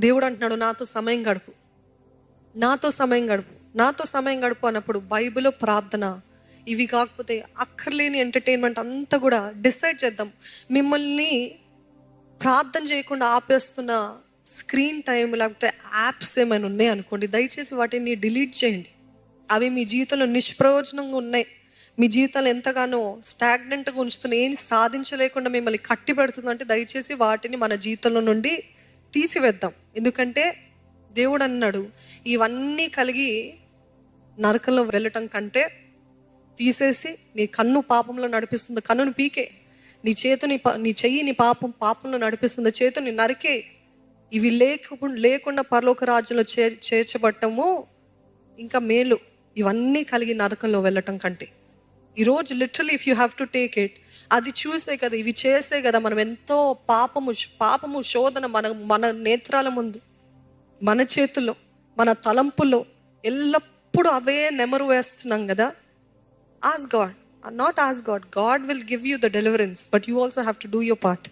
దేవుడు అంటున్నాడు నాతో సమయం గడుపు. నాతో సమయం గడుపు. నాతో సమయం గడుపు అన్నప్పుడు బైబిల్ ప్రార్థన ఇవి కాకపోతే అక్కర్లేని ఎంటర్టైన్మెంట్ అంతా కూడా డిసైడ్ చేద్దాం. మిమ్మల్ని ప్రార్థన చేయకుండా ఆపేస్తున్న స్క్రీన్ టైం లేకపోతే యాప్స్ ఏమైనా ఉన్నాయి అనుకోండి దయచేసి వాటిని డిలీట్ చేయండి. అవి మీ జీవితంలో నిష్ప్రయోజనంగా ఉన్నాయి. మీ జీవితాలు ఎంతగానో స్టాగ్నెంట్గా ఉంచుతున్నాయి. ఏం సాధించలేకుండా మిమ్మల్ని కట్టి పెడుతుందంటే దయచేసి వాటిని మన జీవితంలో నుండి తీసివేద్దాం. ఎందుకంటే దేవుడు అన్నాడు ఇవన్నీ కలిగి నరకంలో వెళ్ళటం కంటే తీసేసి నీ కన్ను పాపంలో నడిపిస్తుంది. కన్నును పీకే. నీ చేతుని ప- నీ చెయ్యి నీ పాపం పాపంలో నడిపిస్తుంది. చేతుని నరికే. ఇవి లేకుండా లేకుండా పరలోక రాజ్యంలో చే చేర్చబట్టము ఇంకా మేలు. ఇవన్నీ కలిగి నరకంలో వెళ్ళటం కంటే. ఈరోజు literally if you have to take it అది చూసే కదా ఇవి చేసే కదా మనం ఎంతో పాపము పాపము శోధన మన మన నేత్రాల ముందు మన చేతుల్లో మన తలంపుల్లో ఎల్లప్పుడూ అవే నెమరు వేస్తున్నాం కదా. As God not as God God will give you the deliverance but you also have to do your part